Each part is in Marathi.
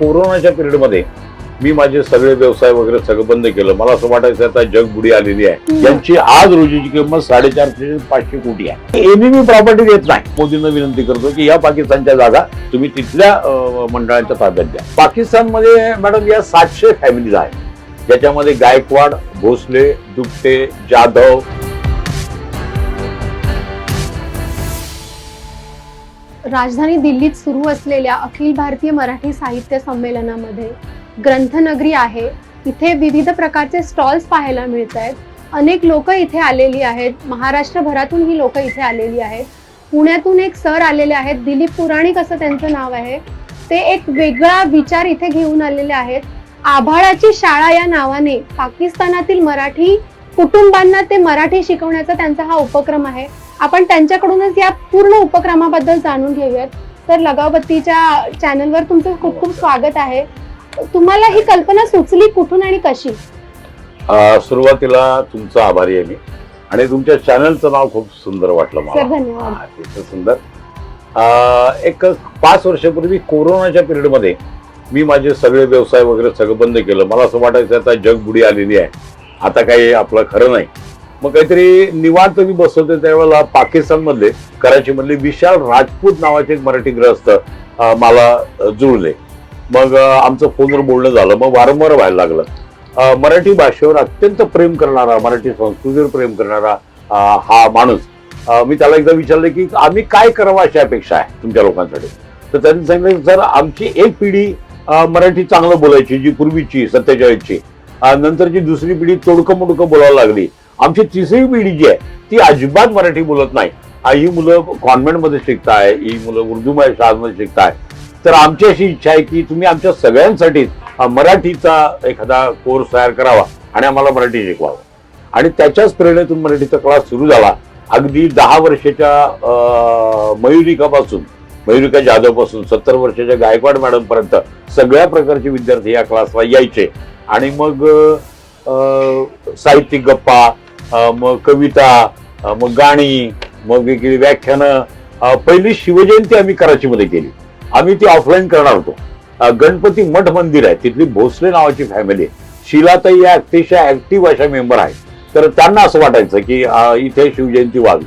कोरोनाच्या पिरियडमध्ये मी माझे सगळे व्यवसाय वगैरे सगळं बंद केलं. मला असं वाटायचं आता जग बुडी आलेली आहे. यांची आज रोजीची किंमत साडेचारशे ते पाचशे कोटी आहे. एबीबी प्रॉपर्टी देत नाही. मोदींना विनंती करतो की या पाकिस्तानच्या जागा तुम्ही तिथल्या मंडळांच्या ताब्यात द्या. पाकिस्तानमध्ये मॅडम या सातशे फॅमिलीज आहेत. ज्याच्यामध्ये गायकवाड भोसले दुपटे जाधव राजधानी दिल्लीत सुरू असलेल्या अखिल भारतीय मराठी साहित्य संमेलनामध्ये ग्रंथनगरी आहे. इथे विविध प्रकारचे स्टॉल्स पाहायला मिळत आहेत अनेक लोक इथे आलेली आहेत. महाराष्ट्रभरातून ही लोक इथे आलेली आहेत. पुण्यातून एक सर आलेले आहेत. दिलीप पुराणिक असं त्यांचं नाव आहे. ते एक वेगळा विचार इथे घेऊन आलेले आहेत. आभाळाची शाळा या नावाने पाकिस्तानातील मराठी कुटुंबांना ते मराठी शिकवण्याचा त्यांचा हा उपक्रम आहे. आपण त्यांच्याकडूनच या पूर्ण उपक्रमाबद्दल जाणून घेऊयात. तर लगावबत्तीच्या चॅनलवर तुमचं खूप खूप स्वागत आहे. तुम्हाला ही कल्पना सुचली कुठून आणि कशी? सुरुवातीला तुमचा आभारी आहे मी. आणि तुमच्या चॅनलचं नाव खूप सुंदर वाटलं सर मला सुंदर. अं, एक पाच वर्षापूर्वी कोरोनाच्या पिरियडमध्ये मी माझे सगळे व्यवसाय वगैरे सगळं बंद केलं. मला असं वाटायचं आता जग बुडी आलेली आहे. आता काही आपलं खरं नाही. मग काहीतरी निवांत मी बसवते त्यावेळेला पाकिस्तानमधले कराचीमधले विशाल राजपूत नावाचे एक मराठी ग्रस्त मला जुळले. मग आमचं फोनवर बोलणं झालं मग वारंवार व्हायला लागलं. मराठी भाषेवर अत्यंत प्रेम करणारा मराठी संस्कृतीवर प्रेम करणारा हा माणूस मी त्याला एकदा विचारलं की आम्ही काय करावं अशी अपेक्षा आहे तुमच्या लोकांसाठी? तर त्यांनी सांगितलं सर आमची एक पिढी मराठी चांगलं बोलायची जी पूर्वीची सत्तेचाळीसची नंतरची दुसरी पिढी तोडकं मोडकं बोलायला लागली आमची तिसरी पिढी जी आहे ती अजिबात मराठी बोलत नाही. ही मुलं कॉन्व्हेंटमध्ये शिकताय ही मुलं उर्दू शाळांमध्ये शिकताय. तर आमची अशी इच्छा आहे की तुम्ही आमच्या सगळ्यांसाठी मराठीचा एखादा कोर्स तयार करावा आणि आम्हाला मराठी शिकवावं. आणि त्याच्याच प्रेरणेतून मराठीचा क्लास सुरू झाला. अगदी दहा वर्षाच्या मयुरिकापासून मयुरिका जाधवपासून सत्तर वर्षाच्या गायकवाड मॅडमपर्यंत सगळ्या प्रकारचे विद्यार्थी या क्लासला यायचे. आणि मग साहित्यिक गप्पा मग कविता मग गाणी मग वेगळी व्याख्यानं. पहिली शिवजयंती आम्ही कराचीमध्ये केली. आम्ही ती ऑफलाईन करणार होतो. गणपती मठ मंदिर आहे. तिथली भोसले नावाची फॅमिली आहे. शिलाताई या अतिशय ऍक्टिव्ह अशा मेंबर आहेत. तर त्यांना असं वाटायचं की इथे शिवजयंती व्हावी.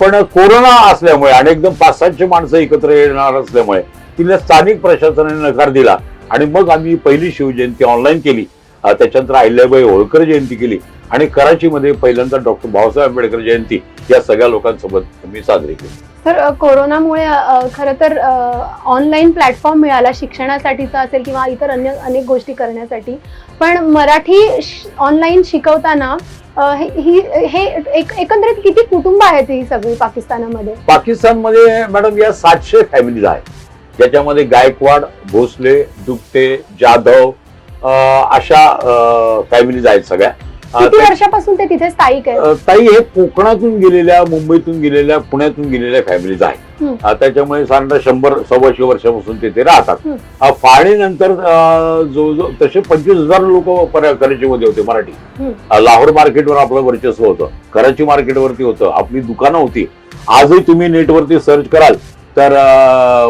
पण कोरोना असल्यामुळे आणि एकदम पाच सातशे माणसं एकत्र येणार असल्यामुळे तिला स्थानिक प्रशासनाने नकार दिला आणि मग आम्ही पहिली शिवजयंती ऑनलाईन केली. त्याच्यानंतर अहिल्याबाई होळकर जयंती केली. आणि कराचीमध्ये पहिल्यांदा डॉक्टर बाबासाहेब आंबेडकर जयंती या सगळ्या लोकांसोबत मी साजरी केली. तर कोरोनामुळे खरं तर ऑनलाईन प्लॅटफॉर्म मिळाला शिक्षणासाठीचा असेल किंवा इतर अन्य अनेक गोष्टी करण्यासाठी. पण मराठी ऑनलाईन शिकवताना हे- ही एक एकंदरीत किती कुटुंब आहेत ही सगळी पाकिस्तानामध्ये? पाकिस्तानमध्ये मॅडम या सातशे फॅमिलीज आहेत. ज्याच्यामध्ये गायकवाड भोसले दुपटे जाधव अशा फॅमिलीज आहेत सगळ्या. किती वर्षापासून ते तिथे स्थायिक आहेत? अं, ताई हे कोकणातून गेलेल्या मुंबईतून गेलेल्या पुण्यातून गेलेल्या फॅमिलीज आहेत. त्याच्यामुळे साधारण शंभर सव्वाशे वर्षापासून तिथे राहतात. अं, जो जो तसे पंचवीस हजार लोक कराचीमध्ये होते मराठी. लाहोर मार्केटवर आपलं वर्चस्व होतं. कराची मार्केटवरती होतं. आपली दुकानं होती. आजही तुम्ही नेटवरती सर्च कराल. तर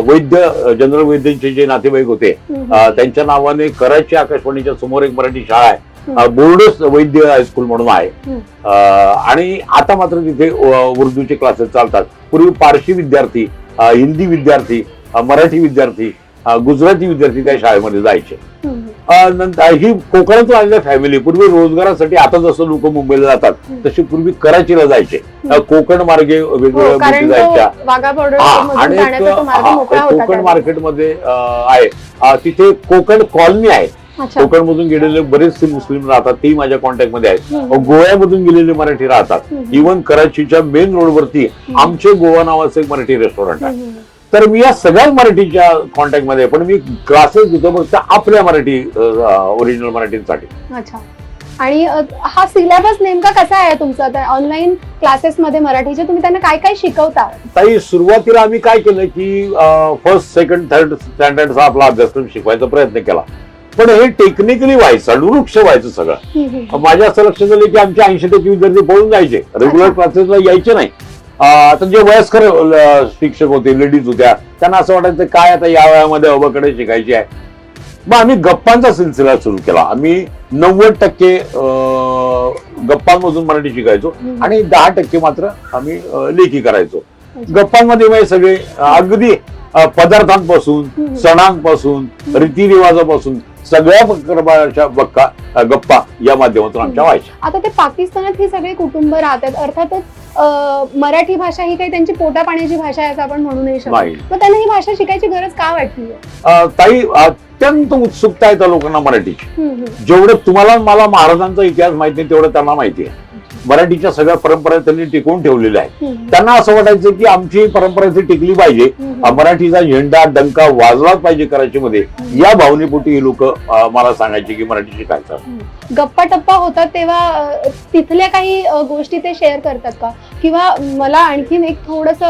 वैद्य जनरल वैद्यांचे जे नातेवाईक होते त्यांच्या नावाने कराची आकाशवाणीच्या समोर एक मराठी शाळा आहे. बोर्डस वैद्य हायस्कूल म्हणून आहे. आणि आता मात्र तिथे उर्दूचे क्लासेस चालतात. पूर्वी पारशी विद्यार्थी हिंदी विद्यार्थी मराठी विद्यार्थी गुजराती विद्यार्थी त्या शाळेमध्ये जायचे. ही कोकणातून आलेल्या फॅमिली पूर्वी रोजगारासाठी आता जसं लोक मुंबईला जातात. तशी पूर्वी कराचीला जायचे कोकण मार्गे वेगवेगळ्या हो, जायच्या आणि कोकण. मार्केटमध्ये आहे तिथे कोकण कॉलनी आहे कोकण मधून गेलेले बरेचसे मुस्लिम राहतात ते माझ्या कॉन्टॅक्टमध्ये आहेत. गोव्यामधून गेलेले मराठी राहतात. इव्हन कराचीच्या मेन रोडवरती. आमचे गोवा नावाचं एक मराठी रेस्टॉरंट आहे. तर मी या सगळ्या मराठीच्या कॉन्टॅक्टमध्ये आहे. पण मी क्लासेस घेतो फक्त आपल्या मराठी ओरिजिनल मराठीसाठी. अच्छा. आणि हा सिलेबस नेमका कसा आहे तुमचा? ऑनलाईन क्लासेस मध्ये मराठीचे तुम्ही त्यांना काय काय शिकवता? ताई सुरुवातीला आम्ही काय केलं की फर्स्ट सेकंड थर्ड स्टँडर्डचा आपला अभ्यासक्रम शिकवायचा प्रयत्न केला. पण हे टेक्निकली व्हायचं अडवृक्ष व्हायचं सगळं. माझ्या असं लक्षात आलं की आमचे ऐंशी टक्के विद्यार्थी पळून जायचे. रेग्युलर. क्लासेसला यायचे नाही. आता जे वयस्कर शिक्षक होते लेडीज होत्या त्यांना असं वाटायचं काय आता या वयामध्ये अवकडे शिकायची आहे मग आम्ही गप्पांचा सिलसिला सुरू केला आम्ही नव्वद टक्के गप्पांमधून मराठी शिकायचो. आणि दहा टक्के मात्र आम्ही लेखी करायचो. गप्पांमध्ये म्हणजे सगळे अगदी पदार्थांपासून. सणांपासून रीतिरिवाजापासून सगळ्या बक्का गप्पा या माध्यमातून आमच्या व्हायच्या. आता ते पाकिस्तानात ही सगळे कुटुंब राहतात. अर्थातच मराठी भाषा ही काही त्यांची पोटा पाण्याची भाषा आहे असं आपण म्हणू नाही शकत. मग त्यांना ही भाषा शिकायची गरज का वाटली? ताई अत्यंत उत्सुकता आहे त्या लोकांना मराठीची. जेवढं तुम्हाला मला महाराजांचा इतिहास माहिती नाही तेवढं त्यांना माहिती आहे. मराठीच्या सगळ्या परंपरा त्यांनी टिकवून ठेवलेल्या आहेत. त्यांना असं वाटायचं की आमची परंपरा इथे टिकली पाहिजे. मराठीचा झेंडा डंका वाजलाच पाहिजे कराचीमध्ये या भावनेपोटी ही लोक मला सांगायचे की मराठी शिकायचं गप्पा टप्पा होतात तेव्हा तिथल्या काही गोष्टी ते शेअर करतात का? किंवा मला आणखीन एक थोडस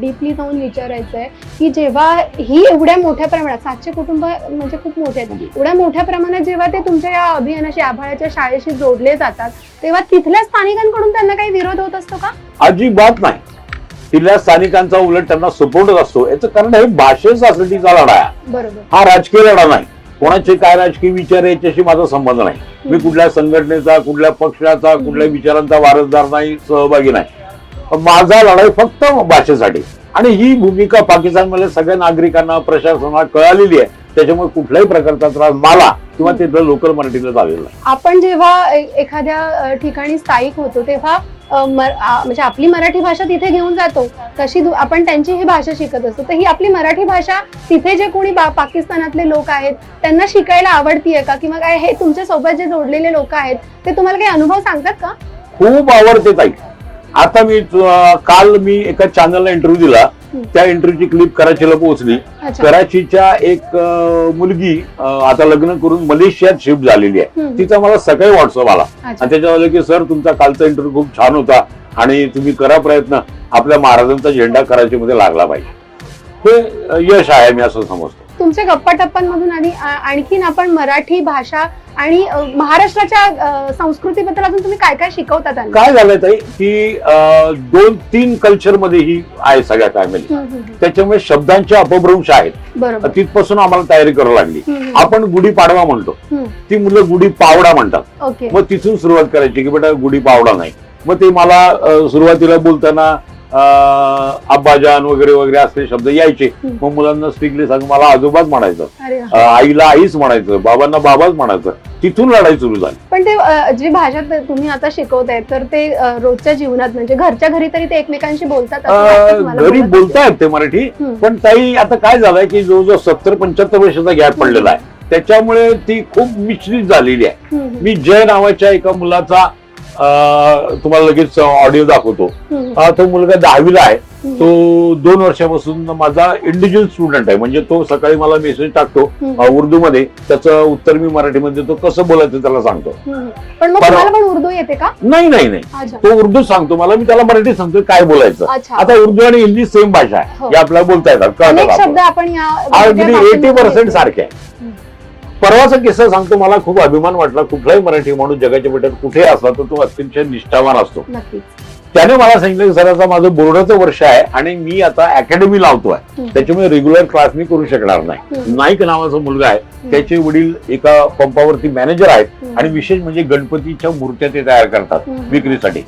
डीपली जाऊन विचारायचं आहे की जेव्हा ही एवढ्या मोठ्या प्रमाणात सातशे कुटुंब म्हणजे खूप मोठे आहेत. एवढ्या मोठ्या प्रमाणात जेव्हा ते तुमच्या या अभियानाशी आभाळाच्या शाळेशी जोडले जातात तेव्हा तिथल्या स्थानिकांकडून त्यांना काही विरोध होत असतो का? अजिबात नाही. तिथल्या स्थानिकांचा उलट त्यांना सपोर्टच असतो. याचं कारण हे भाषेसाठीचा लढा आहे. हा राजकीय लढा नाही. कोणाचे काय राजकीय विचार याच्याशी माझा संबंध नाही. मी कुठल्या संघटनेचा कुठल्या पक्षाचा कुठल्या विचारांचा वारसदार नाही सहभागी नाही. माझा लढाई फक्त भाषेसाठी. आणि ही भूमिका पाकिस्तानमध्ये सगळ्या नागरिकांना प्रशासनाला कळालेली आहे. त्याच्यामुळे कुठल्याही प्रकारचा त्रास मला किंवा तिथलं लोकल मराठीला झालेला नाही. आपण जेव्हा ए- एखाद्या ठिकाणी स्थायिक होतो तेव्हा अ, मर- आ, म्हणजे आपली मराठी भाषा तिथे घेऊन जातो. तशी दु- आपण त्यांची ही भाषा शिकत असतो. तर ही आपली मराठी भाषा तिथे जे कोणी बा- पाकिस्तानातले लोक आहेत त्यांना शिकायला आवडतीये का? किंवा काय हे तुमच्यासोबत जे जोडलेले लोक आहेत ते तुम्हाला काही अनुभव सांगतात का? खूप आवडते ताई. आता मी काल मी एका चॅनलला इंटरव्ह्यू दिला. त्या इंटरव्ह्यूची क्लिप कराचीला पोहोचली. कराचीच्या एक मुलगी आता लग्न करून मलेशियात शिफ्ट झालेली आहे. तिचा मला सकाळी व्हॉट्सअप आला. आणि त्याच्यावर आलं की सर तुमचा कालचा इंटरव्ह्यू खूप छान होता आणि तुम्ही करा प्रयत्न. आपल्या महाराजांचा झेंडा कराचीमध्ये लागला पाहिजे. हे यश आहे मी असं समजतो. तुमच्या गप्पा टप्प्यांमधून आणि आणखीन आपण मराठी भाषा आणि महाराष्ट्राच्या संस्कृतीबद्दल अजून तुम्ही काय काय शिकवता त्यांना? काय झालंय ताई की दोन तीन कल्चरमध्ये ही आहे सगळ्या फॅमिली. त्याच्यामुळे शब्दांचे अपभ्रंश आहेत. तिथपासून आम्हाला तयारी करावी लागली. आपण गुढी पाडवा म्हणतो. ती मुलं गुढी पावडा म्हणतात. मग तिथून सुरुवात करायची की बेटा गुढी पावडा नाही. मग ते मला सुरुवातीला बोलताना अं, अब्बाजान वगैरे वगैरे असले शब्द यायचे. मग मुलांना स्ट्रिक्टली सांग मला आजोबाच म्हणायचं. आईला आईच म्हणायचं बाबांना बाबाच म्हणायचं. तिथून लढाई सुरू झाली. पण ते जी भाषा तुम्ही आता शिकवताय तर ते रोजच्या जीवनात म्हणजे घरच्या घरी तरी ते एकमेकांशी बोलतात घरी बोलत बोलतायत ते मराठी. पण ताई आता काय झालंय की जो जो सत्तर पंच्याहत्तर वर्षाचा गॅप पडलेला आहे त्याच्यामुळे ती खूप मिश्रित झालेली आहे. मी जय नावाच्या एका मुलाचा तुम्हाला लगेच ऑडिओ दाखवतो. तो मुलगा दहावीला आहे. तो दोन वर्षापासून माझा इंडिव्हिज्युअल स्टुडंट आहे. म्हणजे तो सकाळी मला मेसेज टाकतो. उर्दू मध्ये त्याचं उत्तर मी मराठीमध्ये देतो कसं बोलायचं त्याला सांगतो. उर्दू येते का? नाही नाही नाही. तो उर्दू सांगतो मला मी त्याला मराठी सांगतो काय बोलायचं. आता उर्दू आणि हिंदी सेम भाषा. आहे. हे. आपल्याला बोलता येतात अगदी एटी पर्सेंट. सारखे आहे. परवाचा किस्सा सांगतो मला खूप अभिमान वाटला. कुठलाही मराठी माणूस जगाच्या बेटात कुठे असला तर तो अतिशय निष्ठावान असतो. त्याने मला सांगितलं की सर आता माझं बोर्डाचं वर्ष आहे आणि मी आता अकॅडमी लावतोय. हम्म. त्याच्यामुळे रेग्युलर क्लास मी करू शकणार नाही. नाईक नावाचा मुलगा आहे. त्याचे वडील एका पंपावरती मॅनेजर आहेत. आणि विशेष म्हणजे गणपतीच्या मूर्त्या ते तयार करतात. विक्रीसाठी.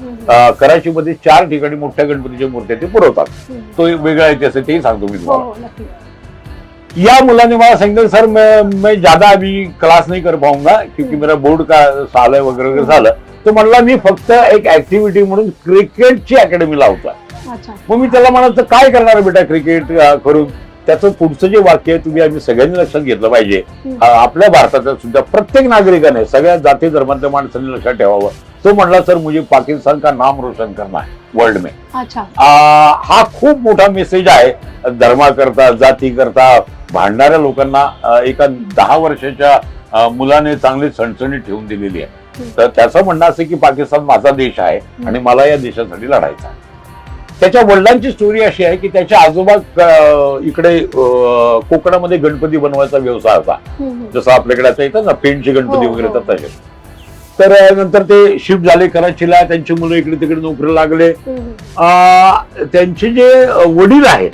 कराचीमध्ये चार ठिकाणी मोठ्या गणपतीच्या मूर्त्या ते पुरवतात. तो वेगळा इतिहास आहे तेही सांगतो मी हो तुम्हाला. हो नक्की या मुलाने मला सांगितलं सर मैं मैं ज्यादा अभी क्लास नहीं कर पाऊंगा क्योंकि मेरा बोर्ड का साल है वगैरे वगैरे झालं तो म्हणला मी फक्त एक ऍक्टिव्हिटी म्हणून क्रिकेटची अकॅडमी लावतोय अच्छा. मग मी त्याला म्हणाल काय करणार बेटा क्रिकेट करून? त्याचं पुढचं जे वाक्य आहे तुम्ही आम्ही सगळ्यांनी लक्षात घेतलं पाहिजे. आपल्या भारताच्या सुद्धा प्रत्येक नागरिकाने सगळ्या जाती धर्मातल्या माणसांनी लक्षात ठेवावं. तो म्हणला सर मुझे पाकिस्तान का नाम रोशन करना है? वर्ल्ड में. अच्छा. आ, हा खूप मोठा मेसेज आहे. धर्माकरता जातीकरता भांडणाऱ्या लोकांना एका दहा वर्षाच्या मुलाने चांगली सणसणी ठेवून दिलेली आहे. तर त्याचं म्हणणं असं की पाकिस्तान माझा देश आहे आणि मला या देशासाठी लढायचं आहे. त्याच्या वडिलांची स्टोरी अशी आहे की त्याच्या आजोबा इकडे कोकणामध्ये गणपती बनवायचा व्यवसाय होता. जसं आपल्याकडे आता येतात ना पेंटचे गणपती हो, वगैरे हो. येतात तसे तर नंतर ते शिफ्ट झाले कराचीला. त्यांची मुलं इकडे तिकडे नोकरी लागले. त्यांचे जे वडील आहेत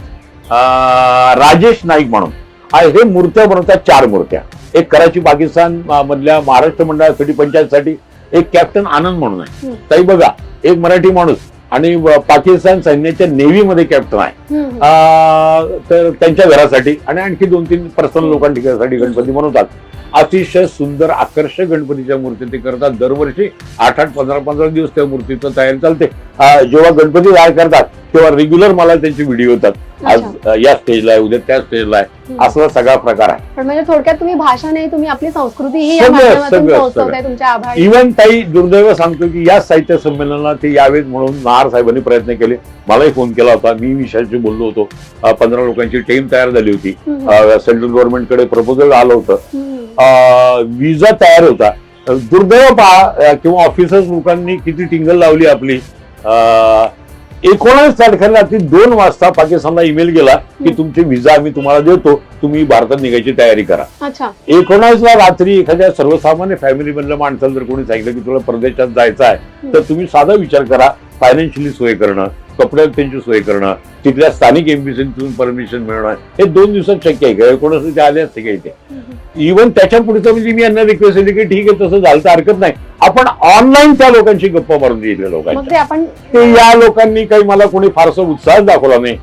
राजेश नाईक म्हणून हा मूर्त्या बनवतात चार मूर्त्या. एक कराची पाकिस्तान मधल्या महाराष्ट्र मंडळासाठी पंचायतसाठी एक कॅप्टन आनंद म्हणून आहे. ताई बघा एक मराठी माणूस आणि पाकिस्तान सैन्याच्या नेव्हीमध्ये कॅप्टन आहे. तर त्यांच्या घरासाठी आणि आणखी दोन तीन पर्सनल लोकांसाठी गणपती बनवतात. अतिशय सुंदर आकर्षक गणपतीच्या मूर्ती ते करतात. दरवर्षी आठ आठ पंधरा पंधरा दिवस त्या मूर्तीचं तयारी चालते. जेव्हा गणपती तयार करतात तेव्हा रेग्युलर मला त्यांचे व्हिडिओ येतात. आज या स्टेजला आहे उद्या त्या स्टेजला आहे. असला सगळा प्रकार आहे. पण म्हणजे थोडक्यात तुम्ही भाषा नाही तुम्ही आपली संस्कृती ही सगळं, इव्हन ताई दुर्दैव सांगतो की या साहित्य संमेलनाला ते यावेत म्हणून नहार साहेबांनी प्रयत्न केले. मलाही फोन केला होता. मी विषयाशी बोललो होतो. पंधरा लोकांची टीम तयार झाली होती. सेंट्रल गव्हर्नमेंटकडे प्रपोजल आलं होतं. विजा तयार होता. दुर्दैव पहा किंवा ऑफिसर्स लोकांनी किती टिंगल लावली आपली. अ, एकोणावीस तारखेला रात्री दोन वाजता पाकिस्तानला ईमेल गेला की. तुमची विजा आम्ही तुम्हाला देतो तुम्ही भारतात निघायची तयारी करा. अच्छा. एकोणावीसला रात्री एखाद्या सर्वसामान्य फॅमिली मधल्या माणसाला जर कोणी सांगितलं की तुला परदेशात जायचं आहे तर तुम्ही साधा विचार करा फायनान्शियली सोय करणं. कपड्यात त्यांची सोय करणं तिथल्या स्थानिक एम्बसीतून परमिशन मिळणं हे दोन दिवसात शक्य आहे. का एकोणीस ते आले असते का इथे? इव्हन त्याच्या पुढचं म्हणजे मी यांना रिक्वेस्ट केली की ठीक आहे तसं झालं तर हरकत नाही. आपण ऑनलाईन त्या लोकांची गप्पा मारून दिल्या मग लोकांच्या ते या लोकांनी काही मला कोणी फारसं उत्साह दाखवला नाही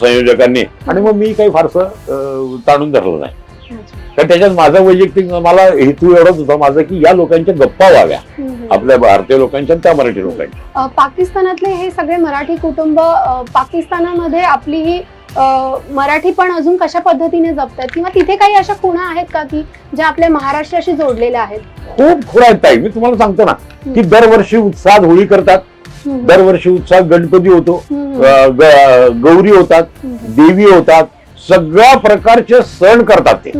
संयोजकांनी. आणि मग मी काही फारसं ताणून धरलं नाही. कारण त्याच्यात माझा वैयक्तिक मला हेतू एवढाच होता माझा की या लोकांच्या गप्पा व्हाव्या. आपल्या भारतीय लोकांच्या त्या मराठी लोकांच्या. पाकिस्तानातले हे सगळे मराठी कुटुंब पाकिस्तानामध्ये आपली ही मराठी पण अजून कशा पद्धतीने जपतात किंवा तिथे काही अशा खुणा आहेत का की ज्या आपल्या महाराष्ट्राशी जोडलेल्या आहेत? खूप खुणा आहेत ताई. मी तुम्हाला सांगतो ना की दरवर्षी उत्साहात होळी करतात. दरवर्षी उत्साहात गणपती होतो. गौरी होतात देवी होतात. सगळ्या प्रकारचे सण करतात ते.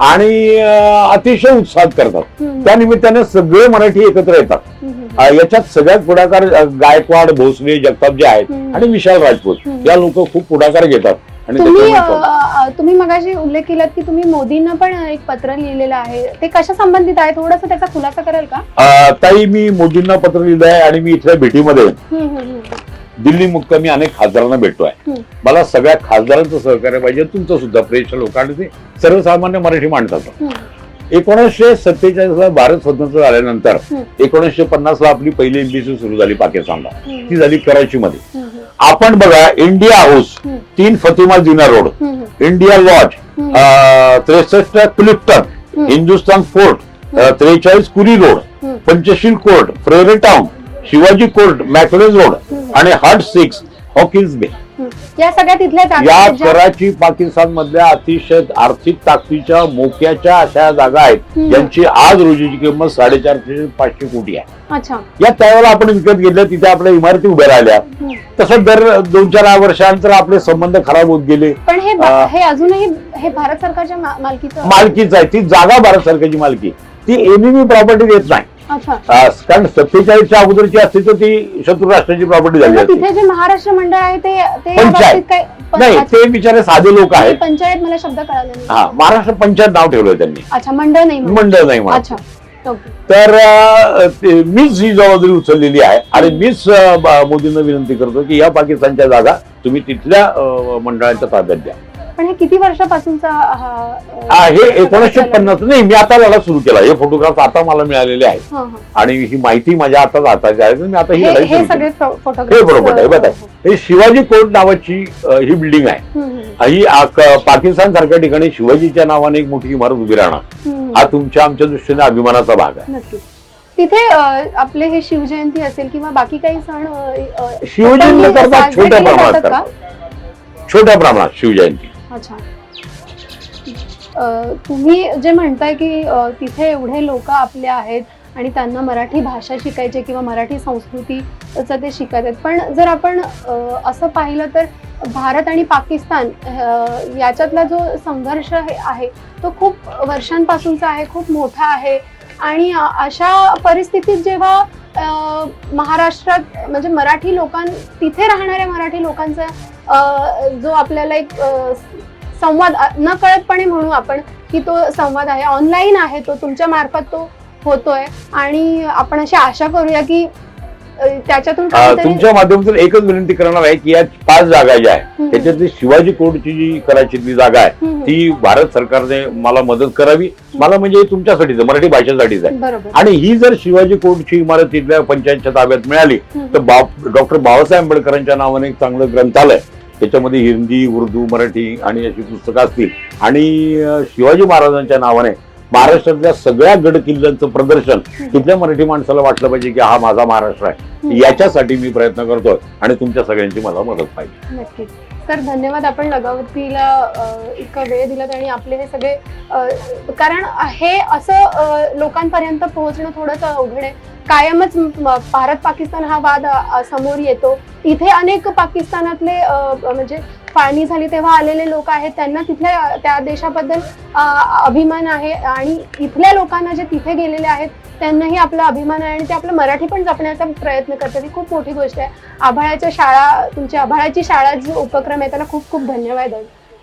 आणि अतिशय उत्साहात करतात. त्या निमित्ताने सगळे मराठी एकत्र येतात. याच्यात सगळ्यात पुढाकार गायकवाड भोसले जगताप जे आहेत. आणि विशाल राजपूत. या लोक खूप पुढाकार घेतात. आणि तुम्ही तुम्ही मगाशी उल्लेख केलात की तुम्ही मोदींना पण एक पत्र लिहिलेलं आहे. ते कशा संबंधित आहे? थोडस त्याचा खुलासा कराल का? ताई मी मोदींना पत्र लिहिलं आहे आणि मी इथल्या भेटीमध्ये दिल्ली मुक्त मी अनेक खासदारांना भेटतोय. हम्म. मला सगळ्या खासदारांचं सहकार्य पाहिजे तुमचं सुद्धा प्रेस लोकांनी ते सर्वसामान्य मराठी माणसाचं. हम्म, एकोणीसशे सत्तेचाळीसला भारत स्वतंत्र झाल्यानंतर. एकोणीसशे पन्नास ला आपली पहिली एमबीसी सुरू झाली पाकिस्तानला. ती झाली कराचीमध्ये. आपण बघा इंडिया हाऊस तीन Fatima Jinnah Road India Lodge त्रेसष्ट क्लिफ्टन हम्म. हिंदुस्तान फोर्ट त्रेचाळीस Kuri Road. Panchsheel Court Frere Town Shivaji Court McLeod Road. आणि हार्ट सिक्स हॉकिन्स बे. या सगळ्या तिथल्या या कराची पाकिस्तान मधल्या अतिशय आर्थिक ताकदीच्या मोक्याच्या अशा जागा आहेत. ज्यांची आज रोजीची किंमत साडेचारशे पाचशे कोटी आहे. अच्छा. या त्यावेळेला आपण विकत घेतल्या तिथे आपल्या इमारती उभ्या राहिल्या. तसं दर दोन चार वर्षानंतर आपले संबंध खराब होत गेले. पण हे अजूनही हे भारत सरकारच्या मालकीचं मालकीच आहे. ती जागा भारत सरकारची मालकी. ती एनिमी प्रॉपर्टी देत नाही. कारण सत्तेचाळीसच्या अगोदरची असती तर ती शत्रू राष्ट्राची प्रॉपर्टी झाली असती. तिथे जे महाराष्ट्र मंडळ आहे ते पंचायत. नाही ते बिचारे साधे लोक आहेत. पंचायत मला शब्द कळाला हा महाराष्ट्र पंचायत नाव ठेवलंय त्यांनी. अच्छा मंडळ नाही. मंडळ नाही. अच्छा तर मीच ही जबाबदारी उचललेली आहे आणि मीच मोदींना विनंती करतो की या पाकिस्तानच्या जागा तुम्ही तिथल्या मंडळांच्या ताब्यात द्या. पण हे किती वर्षापासूनचा हा, हे एकोणीसशे? पन्नास नाही मी आता लढा सुरू केला. हे फोटोग्राफ आता मला मिळालेले आहेत. आणि ही माहिती माझ्या हातात हाताची आहे मी आता ही हे बरोबर आहे बघा. हे शिवाजी कोर्ट नावाची ही बिल्डिंग आहे. ही पाकिस्तान सारख्या ठिकाणी शिवाजीच्या नावाने एक मोठी इमारत उभी राहणार. हा तुमच्या आमच्या दृष्टीने अभिमानाचा भाग आहे. तिथे आपले हे शिवजयंती असेल किंवा बाकी काही सण शिवजयंती छोट्या प्रमाणात छोट्या प्रमाणात शिवजयंती. अच्छा. अ, तुम्ही जे म्हणताय की अ, तिथे एवढे लोक आपले आहेत आणि त्यांना मराठी भाषा शिकायची किंवा मराठी संस्कृतीचं ते शिकत आहेत. पण जर आपण अ, असं पाहिलं तर भारत आणि पाकिस्तान अ, याच्यातला जो संघर्ष हे आहे तो खूप वर्षांपासूनचा आहे खूप मोठा आहे. आणि अ, अशा परिस्थितीत जेव्हा अ, महाराष्ट्रात म्हणजे मराठी लोकां तिथे राहणाऱ्या मराठी लोकांचा अ, जो आपल्याला एक अ, संवाद अ, न कळतपणे म्हणू आपण की तो संवाद आहे. ऑनलाईन आहे तो तुमच्या मार्फत तो होतोय. आणि आपण अशी आशा करूया की त्याच्यातून तुमच्या माध्यमातून एकच विनंती करणार आहे की या पाच जागा ज्या आहे हम्म. त्याच्यातली शिवाजी कोर्टची जी करायची जागा आहे. ती भारत सरकारने मला मदत करावी. मला म्हणजे तुमच्यासाठीच आहे, मराठी भाषेसाठीच आहे. आणि ही जर शिवाजी कोर्टची इमारत तिथल्या पंचायतच्या ताब्यात मिळाली. तर बाप डॉक्टर बाबासाहेब आंबेडकरांच्या नावाने एक चांगलं ग्रंथालय त्याच्यामध्ये हिंदी उर्दू मराठी आणि अशी पुस्तकं असतील. आणि शिवाजी महाराजांच्या नावाने महाराष्ट्रातल्या सगळ्या गड किल्ल्यांचं प्रदर्शन तिथल्या मराठी माणसाला वाटलं पाहिजे की हा माझा महाराष्ट्र आहे. याच्यासाठी मी प्रयत्न करतोय आणि तुमच्या सगळ्यांची मला मदत पाहिजे. नक्कीच. सर धन्यवाद. आपण लगावतीला इतका वेळ दिलात आणि आपले हे सगळे कारण हे असं लोकांपर्यंत पोहोचणं थोडंच अवघड आहे. कायमच भारत पाकिस्तान हा वाद समोर येतो. इथे अनेक पाकिस्तानातले म्हणजे फाळणी झाली तेव्हा आलेले लोक आहेत त्यांना तिथल्या त्या देशाबद्दल अभिमान आहे आणि इथल्या लोकांना जे तिथे गेलेले आहेत त्यांनाही आपला अभिमान आहे आणि ते आपलं मराठी पण जपण्याचा प्रयत्न करतात. ही खूप मोठी गोष्ट आहे. आभाळाच्या शाळा तुमची आभाळाची शाळा जो उपक्रम आहे त्याला खूप खूप धन्यवाद आहे.